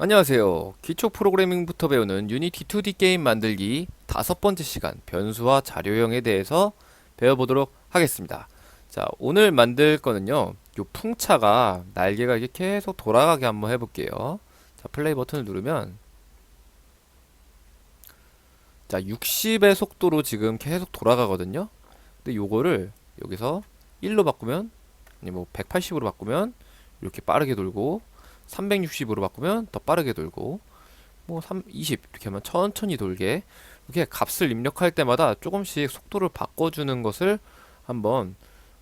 안녕하세요. 기초 프로그래밍부터 배우는 유니티 2D 게임 만들기 다섯 번째 시간 변수와 자료형에 대해서 배워보도록 하겠습니다. 자, 오늘 만들 거는요. 요 풍차가 날개가 이렇게 계속 돌아가게 한번 해볼게요. 자, 플레이 버튼을 누르면 자, 60의 속도로 지금 계속 돌아가거든요. 근데 요거를 여기서 1로 바꾸면 아니 뭐 180으로 바꾸면 이렇게 빠르게 돌고 360으로 바꾸면 더 빠르게 돌고 뭐 3, 20 이렇게 하면 천천히 돌게 이렇게 값을 입력할 때마다 조금씩 속도를 바꿔주는 것을 한번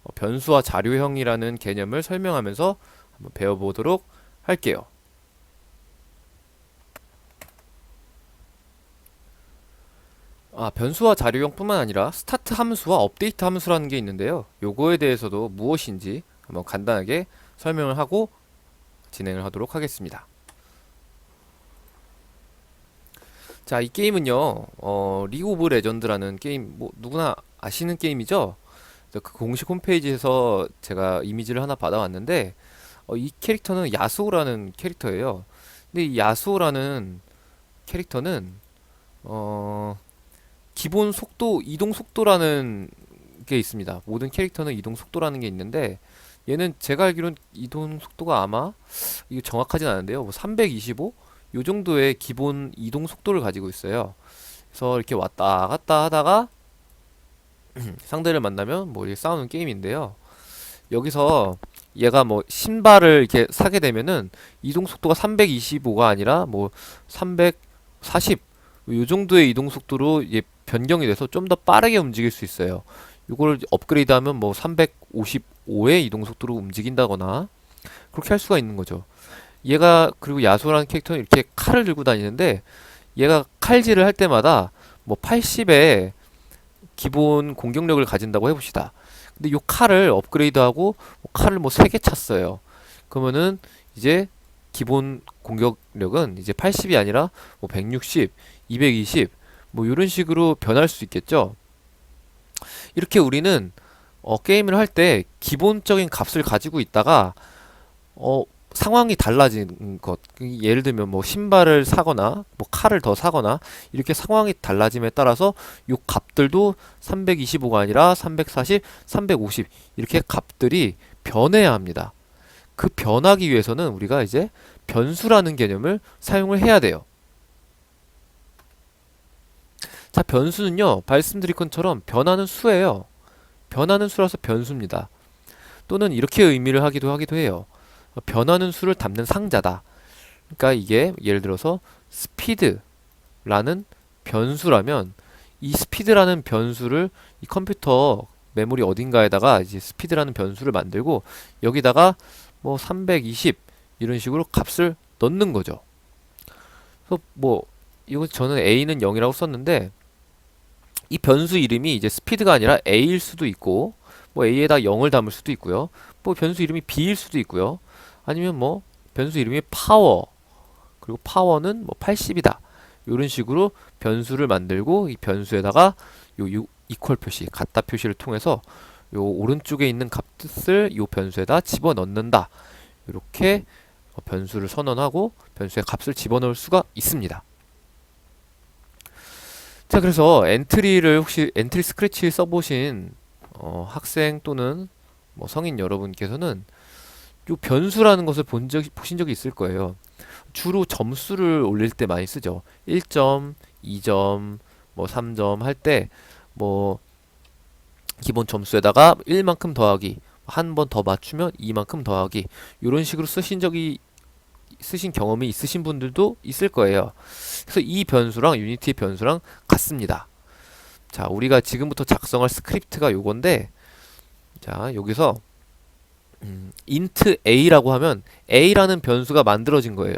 어, 변수와 자료형이라는 개념을 설명하면서 한번 배워보도록 할게요. 아, 변수와 자료형뿐만 아니라 스타트 함수와 업데이트 함수라는 게 있는데요. 요거에 대해서도 무엇인지 한번 간단하게 설명을 하고 진행을 하도록 하겠습니다. 자, 이 게임은요, 어, 리그 오브 레전드라는 게임, 뭐, 누구나 아시는 게임이죠? 그 공식 홈페이지에서 제가 이미지를 하나 받아왔는데, 어, 이 캐릭터는 야수오라는 캐릭터예요. 근데 이 야수오라는 캐릭터는, 어, 기본 속도, 이동 속도라는 게 있습니다. 모든 캐릭터는 이동 속도라는 게 있는데, 얘는 제가 알기로는 이동 속도가 아마 이거 정확하진 않은데요. 뭐 325? 요 정도의 기본 이동 속도를 가지고 있어요. 그래서 이렇게 왔다 갔다 하다가 상대를 만나면 뭐 이렇게 싸우는 게임인데요. 여기서 얘가 뭐 신발을 이렇게 사게 되면은 이동 속도가 325가 아니라 뭐 340, 요 정도의 이동 속도로 이제 변경이 돼서 좀 더 빠르게 움직일 수 있어요. 이걸 업그레이드하면 뭐 355의 이동 속도로 움직인다거나 그렇게 할 수가 있는 거죠. 얘가 그리고 야수라는 캐릭터는 이렇게 칼을 들고 다니는데 얘가 칼질을 할 때마다 뭐 80의 기본 공격력을 가진다고 해봅시다. 근데 요 칼을 업그레이드하고 뭐 칼을 뭐 3개 찼어요. 그러면은 이제 기본 공격력은 이제 80이 아니라 뭐 160, 220, 뭐 이런 식으로 변할 수 있겠죠. 이렇게 우리는 어, 게임을 할 때 기본적인 값을 가지고 있다가 어, 상황이 달라진 것 예를 들면 뭐 신발을 사거나 뭐 칼을 더 사거나 이렇게 상황이 달라짐에 따라서 요 값들도 325가 아니라 340, 350 이렇게 값들이 변해야 합니다. 그 변하기 위해서는 우리가 이제 변수라는 개념을 사용을 해야 돼요. 자, 변수는요, 말씀드린 것처럼 변하는 수예요. 변하는 수라서 변수입니다. 또는 이렇게 의미를 하기도 하기도 해요. 변하는 수를 담는 상자다. 그러니까 이게 예를 들어서 스피드라는 변수라면 이 스피드라는 변수를 이 컴퓨터 메모리 어딘가에다가 이제 스피드라는 변수를 만들고 여기다가 뭐 320 이런 식으로 값을 넣는 거죠. 그래서 뭐 이거 저는 a는 0이라고 썼는데 이 변수 이름이 이제 스피드가 아니라 a일 수도 있고 뭐 a에다 0을 담을 수도 있고요. 뭐 변수 이름이 b일 수도 있고요. 아니면 뭐 변수 이름이 파워 그리고 파워는 뭐 80이다. 이런 식으로 변수를 만들고 이 변수에다가 요, 요 이퀄 표시, 같다 표시를 통해서 요 오른쪽에 있는 값을 요 변수에다 집어넣는다. 이렇게 어, 변수를 선언하고 변수의 값을 집어넣을 수가 있습니다. 자, 그래서 엔트리를 혹시 엔트리 스크래치 써보신 어, 학생 또는 뭐 성인 여러분께서는 요 변수라는 것을 본 적이 보신 적이 있을 거예요. 주로 점수를 올릴 때 많이 쓰죠. 1점, 2점, 뭐 3점 할 때 뭐 기본 점수에다가 1만큼 더하기, 한 번 더 맞추면 2만큼 더하기 이런 식으로 쓰신 적이 쓰신 경험이 있으신 분들도 있을 거예요. 그래서 이 변수랑 유니티 변수랑 같습니다. 자, 우리가 지금부터 작성할 스크립트가 요건데, 자, 여기서, 음, int a라고 하면 a라는 변수가 만들어진 거예요.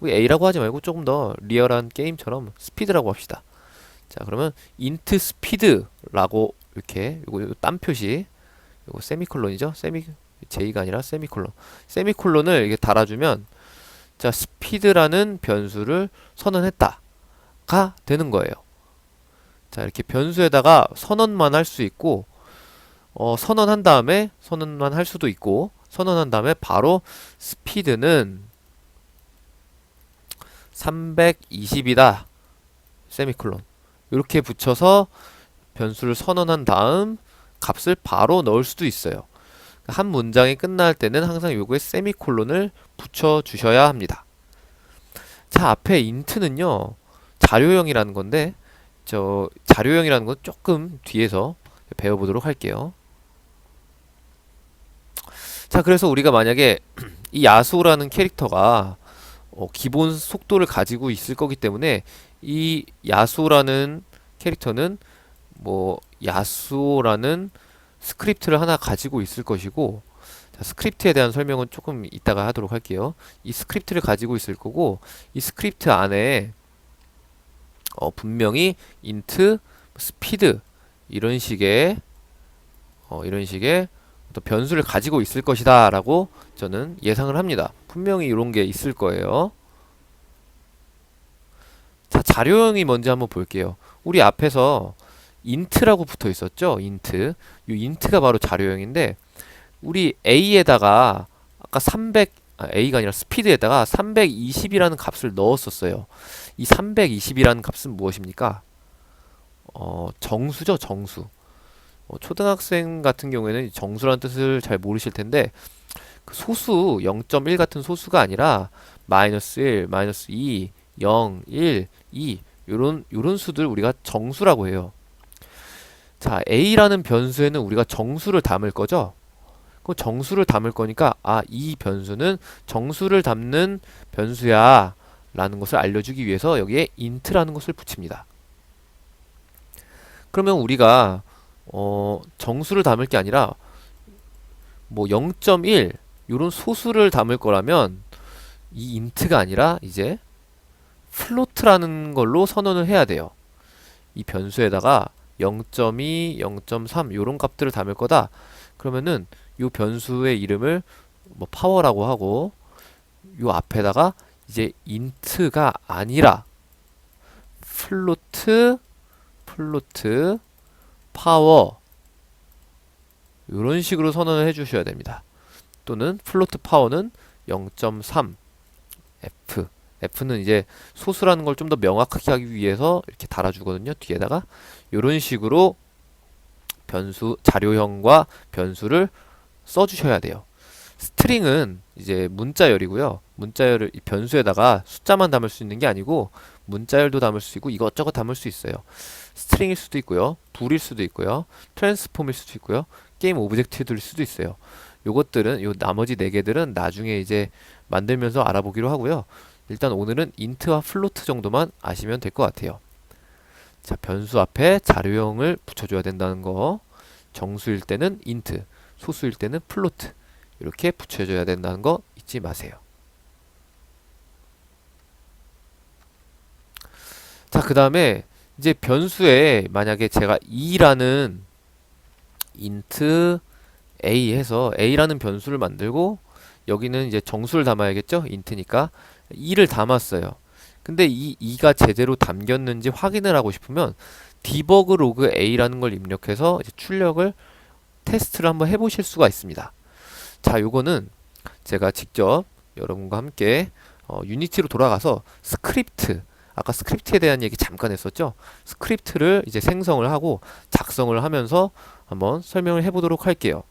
우리 a라고 하지 말고 조금 더 리얼한 게임처럼 스피드라고 합시다. 자, 그러면 int speed라고 이렇게 요거 딴 표시, 요거 세미콜론이죠? 세미 j가 아니라 세미콜론. 세미콜론을 이렇게 달아주면 자, 스피드라는 변수를 선언했다가 되는 거예요. 자, 이렇게 변수에다가 선언만 할 수 있고, 어, 선언한 다음에 선언만 할 수도 있고, 선언한 다음에 바로 스피드는 320이다. 세미콜론. 이렇게 붙여서 변수를 선언한 다음 값을 바로 넣을 수도 있어요. 한 문장이 끝날 때는 항상 요거에 세미콜론을 붙여 주셔야 합니다. 자, 앞에 인트는요. 자료형이라는 건데 저 자료형이라는 건 조금 뒤에서 배워 보도록 할게요. 자, 그래서 우리가 만약에 이 야수라는 캐릭터가 어, 기본 속도를 가지고 있을 거기 때문에 이 야수라는 캐릭터는 뭐 야수라는 스크립트를 하나 가지고 있을 것이고 자, 스크립트에 대한 설명은 조금 이따가 하도록 할게요. 이 스크립트를 가지고 있을 거고 이 스크립트 안에 어, 분명히 int 스피드 이런 식의 어, 이런 식의 또 변수를 가지고 있을 것이다 라고 저는 예상을 합니다. 분명히 이런 게 있을 거예요. 자, 자료형이 뭔지 한번 볼게요. 우리 앞에서 int라고 붙어 있었죠? int. 이 int가 바로 자료형인데 우리 a에다가 아까 300 아, a가 아니라 스피드에다가 320이라는 값을 넣었었어요. 이 320이라는 값은 무엇입니까? 어, 정수죠, 정수. 어, 초등학생 같은 경우에는 정수라는 뜻을 잘 모르실 텐데 그 소수 0.1 같은 소수가 아니라 마이너스 1, 마이너스 2, 0, 1, 2 요런 요런 수들 우리가 정수라고 해요. 자, a라는 변수에는 우리가 정수를 담을 거죠. 그 정수를 담을 거니까 아, 이 변수는 정수를 담는 변수야 라는 것을 알려주기 위해서 여기에 int라는 것을 붙입니다. 그러면 우리가 어, 정수를 담을 게 아니라 뭐 0.1 요런 소수를 담을 거라면 이 int가 아니라 이제 플로트라는 걸로 선언을 해야 돼요. 이 변수에다가 0.2, 0.3 요런 값들을 담을 거다. 그러면은 요 변수의 이름을 뭐 파워라고 하고 요 앞에다가 이제 int가 아니라 플로트 플로트 파워 이런 식으로 선언을 해 주셔야 됩니다. 또는 플로트 파워는 0.3 f f는 이제 소수라는 걸 좀 더 명확하게 하기 위해서 이렇게 달아주거든요. 뒤에다가 이런 식으로 변수 자료형과 변수를 써주셔야 돼요. 스트링은 이제 문자열이고요. 문자열을 이 변수에다가 숫자만 담을 수 있는 게 아니고 문자열도 담을 수 있고 이것저것 담을 수 있어요. 스트링일 수도 있고요. 불일 수도 있고요. 트랜스폼일 수도 있고요. 게임 오브젝트일 수도 있어요. 요것들은 요 나머지 네 개들은 나중에 이제 만들면서 알아보기로 하고요. 일단 오늘은 인트와 플로트 정도만 아시면 될 것 같아요. 자, 변수 앞에 자료형을 붙여줘야 된다는 거. 정수일 때는 인트, 소수일 때는 플로트. 이렇게 붙여줘야 된다는 거 잊지 마세요. 자, 그 다음에 이제 변수에 만약에 제가 2라는 int a 해서 a라는 변수를 만들고 여기는 이제 정수를 담아야겠죠? int니까 2를 담았어요. 근데 이 2가 제대로 담겼는지 확인을 하고 싶으면 debug log a라는 걸 입력해서 출력을 테스트를 한번 해보실 수가 있습니다. 자, 요거는 제가 직접 여러분과 함께 어, 유니티로 돌아가서 스크립트 아까 스크립트에 대한 얘기 잠깐 했었죠. 스크립트를 이제 생성을 하고 작성을 하면서 한번 설명을 해보도록 할게요.